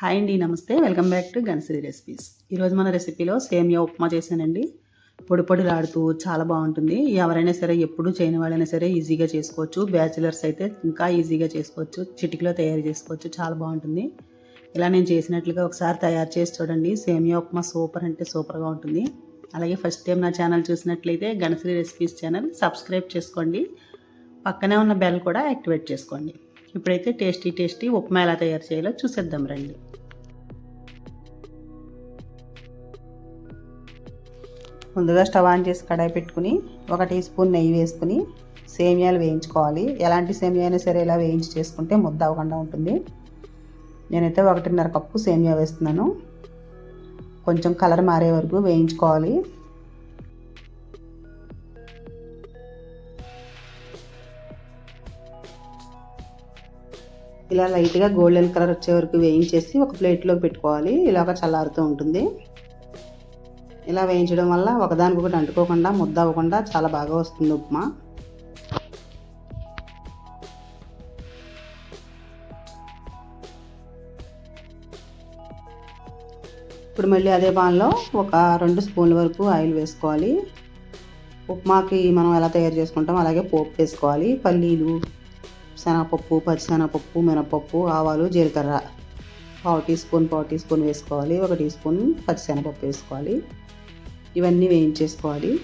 Hi అండి నమస్తే. Welcome back to Ganasiri recipes. ఈరోజు మన రెసిపీలో సేమియా ఉప్మా చేశానండి. పొడి రాడుతూ చాలా బాగుంటుంది. ఎవరైనా సరే ఎప్పుడు చేయని వాళ్ళైనా సరే ఈజీగా చేసుకోవచ్చు. బ్యాచిలర్స్ అయితే ఇంకా ఈజీగా చేసుకోవచ్చు. చిటికలో తయారు చేసుకోవచ్చు. చాలా బాగుంటుంది. ఇలా నేను చేసినట్లుగా ఒకసారి తయారు చేసి చూడండి. సేమియా ఉప్మా సూపర్ అంటే సూపర్గా ఉంటుంది. అలాగే ఫస్ట్ టైం నా ఛానల్ చూసినట్లయితే గణశ్రీ రెసిపీస్ ఛానల్ సబ్స్క్రైబ్ చేసుకోండి. పక్కనే ఉన్న బెల్ కూడా యాక్టివేట్ చేసుకోండి. ఇప్పుడైతే టేస్టీ టేస్టీ ఉప్మా ఎలా తయారు చేయాలో చూసేద్దాం రండి. ముందుగా స్టవ్ ఆన్ చేసి కడాయి పెట్టుకుని ఒక టీ స్పూన్ నెయ్యి వేసుకుని సేమియాలు వేయించుకోవాలి. ఎలాంటి సేమియా అయినా సరే ఇలా వేయించి చేసుకుంటే ముద్ద అవ్వకుండా ఉంటుంది. నేనైతే ఒకటిన్నర కప్పు సేమియా వేస్తున్నాను. కొంచెం కలర్ మారే వరకు వేయించుకోవాలి. ఇలా లైట్గా గోల్డెన్ కలర్ వచ్చే వరకు వేయించేసి ఒక ప్లేట్లోకి పెట్టుకోవాలి. ఇలాగ చల్లారుతూ ఉంటుంది. ఇలా వేయించడం వల్ల ఒకదానికొకటి అంటుకోకుండా ముద్ద అవ్వకుండా చాలా బాగా వస్తుంది ఉప్మా. ఇప్పుడు మళ్ళీ అదే పాన్లో ఒక రెండు స్పూన్ల వరకు ఆయిల్ వేసుకోవాలి. ఉప్మాకి మనం ఎలా తయారు చేసుకుంటాం అలాగే పోపు వేసుకోవాలి. పల్లీలు శనగపప్పు పచ్చిశనగపప్పు మినపప్పు ఆవాలు జీలకర్ర. పావు టీ స్పూన్ పావు టీ స్పూన్ వేసుకోవాలి. ఒక టీ స్పూన్ పచ్చిశనగపప్పు వేసుకోవాలి. ఇవన్నీ వేయించేసుకోవాలి.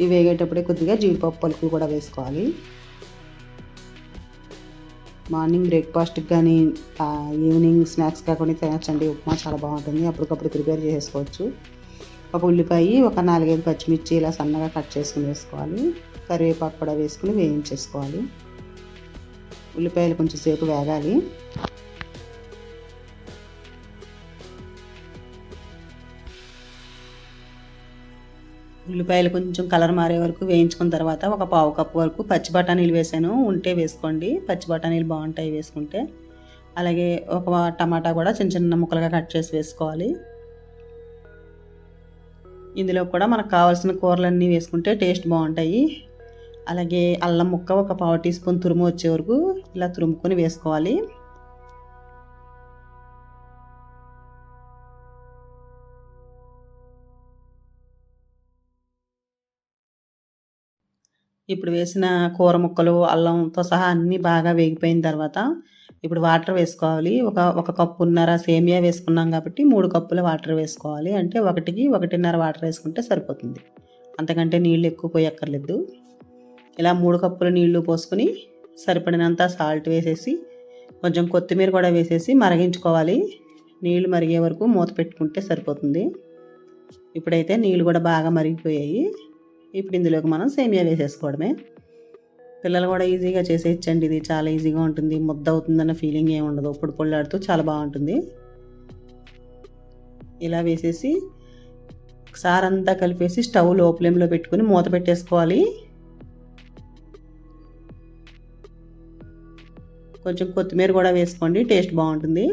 ఇవి వేగేటప్పుడే కొద్దిగా జీడిపప్పు పలుకులు కూడా వేసుకోవాలి. మార్నింగ్ బ్రేక్ఫాస్ట్కి కానీ ఈవినింగ్ స్నాక్స్ కాకుండా తినచ్చండి. ఉప్మా చాలా బాగుంటుంది. అప్పటికప్పుడు ప్రిపేర్ చేసుకోవచ్చు. ఒక ఉల్లిపాయ ఒక నాలుగైదు పచ్చిమిర్చి ఇలా సన్నగా కట్ చేసుకుని వేసుకోవాలి. కరివేపాకు కూడా వేసుకుని వేయించేసుకోవాలి. ఉల్లిపాయలు కొంచెం సేపు వేగాలి. ఉల్లిపాయలు కొంచెం కలర్ మారే వరకు వేయించుకున్న తర్వాత ఒక పావు కప్పు వరకు పచ్చి బఠానీలు వేసాను. ఉంటే వేసుకోండి. పచ్చి బఠానీలు బాగుంటాయి వేసుకుంటే. అలాగే ఒక టమాటా కూడా చిన్న చిన్న ముక్కలుగా కట్ చేసి వేసుకోవాలి. ఇందులో కూడా మనకు కావాల్సిన కూరలన్నీ వేసుకుంటే టేస్ట్ బాగుంటాయి. అలాగే అల్లం ముక్క ఒక పావు టీ స్పూన్ తురుము వచ్చే వరకు ఇలా తురుముకొని వేసుకోవాలి. ఇప్పుడు వేసిన కూర ముక్కలు అల్లంతో సహా అన్నీ బాగా వేగిపోయిన తర్వాత ఇప్పుడు వాటర్ వేసుకోవాలి. ఒక ఒక కప్పున్నర సేమియా వేసుకున్నాం కాబట్టి మూడు కప్పుల వాటర్ వేసుకోవాలి. అంటే ఒకటికి ఒకటిన్నర వాటర్ వేసుకుంటే సరిపోతుంది. అంతకంటే నీళ్ళు ఎక్కువ పోయక్కర్లేదు. ఇలా మూడు కప్పుల నీళ్ళు పోసుకొని సరిపడినంత సాల్ట్ వేసేసి కొంచెం కొత్తిమీర కూడా వేసేసి మరిగించుకోవాలి. నీళ్ళు మరిగే వరకు మూత పెట్టుకుంటే సరిపోతుంది. ఇప్పుడైతే నీళ్ళు కూడా బాగా మరిగిపోయాయి. ఇప్పుడు ఇందులోకి మనం సేమియా వేసేసుకోవడమే. పిల్లలు కూడా ఈజీగా చేసేయచ్చండి. ఇది చాలా ఈజీగా ఉంటుంది. ముద్ద అవుతుందన్న ఫీలింగ్ ఏమి ఉండదు. పొడి పొళ్ళాడుతూ చాలా బాగుంటుంది. ఇలా వేసేసి సారంతా అంతా కలిపేసి స్టవ్లో ఫ్లేమ్లో పెట్టుకుని మూత పెట్టేసుకోవాలి. కొంచెం కొత్తిమీర కూడా వేసుకోండి. టేస్ట్ బాగుంటుంది.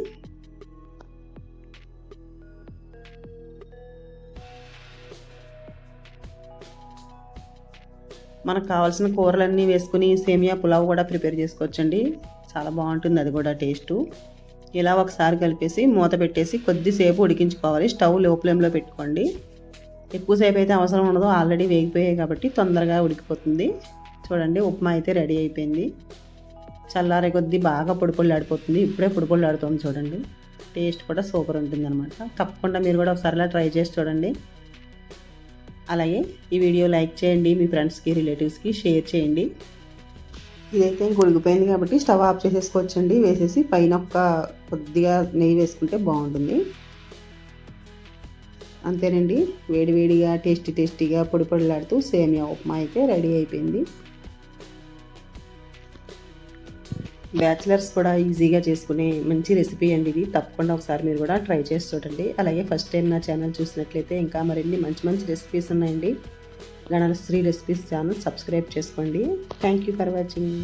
మనకు కావాల్సిన కూరలన్నీ వేసుకుని సేమియా పులావ్ కూడా ప్రిపేర్ చేసుకోవచ్చండి. చాలా బాగుంటుంది అది కూడా టేస్టు. ఇలా ఒకసారి కలిపేసి మూత పెట్టేసి కొద్దిసేపు ఉడికించుకోవాలి. స్టవ్లో ఫ్లేమ్లో పెట్టుకోండి. ఎక్కువసేపు అయితే అవసరం ఉండదు. ఆల్రెడీ వేగిపోయాయి కాబట్టి తొందరగా ఉడికిపోతుంది. చూడండి ఉప్మా అయితే రెడీ అయిపోయింది. చల్లారే కొద్దీ బాగా పొడి ఆడిపోతుంది. ఇప్పుడే పొడి ఆడుతుంది చూడండి. టేస్ట్ కూడా సూపర్ ఉంటుంది అనమాట తప్పకుండా మీరు కూడా ఒకసారి ట్రై చేసి చూడండి. అలాగే ఈ వీడియో లైక్ చేయండి మీ ఫ్రెండ్స్కి రిలేటివ్స్కి షేర్ చేయండి. ఇదైతే ఉడికిపోయింది కాబట్టి స్టవ్ ఆఫ్ చేసేసుకోవచ్చండి. వేసేసి పైన ఒక కొద్దిగా నెయ్యి వేసుకుంటే బాగుంటుంది. అంతేనండి. వేడివేడిగా టేస్టీ టేస్టీగా పొడి పొడిలాడుతూ సేమియా ఉప్మా అయితే రెడీ అయిపోయింది. బ్యాచిలర్స్ కూడా ఈజీగా చేసుకునే మంచి రెసిపీ అండి ఇది. తప్పకుండా ఒకసారి మీరు కూడా ట్రై చేసి చూడండి. అలాగే ఫస్ట్ టైం నా ఛానల్ చూసినట్లయితే ఇంకా మరిన్ని మంచి మంచి రెసిపీస్ ఉన్నాయండి. గణశ్రీ రెసిపీస్ ఛానల్ సబ్స్క్రైబ్ చేసుకోండి. Thank you for watching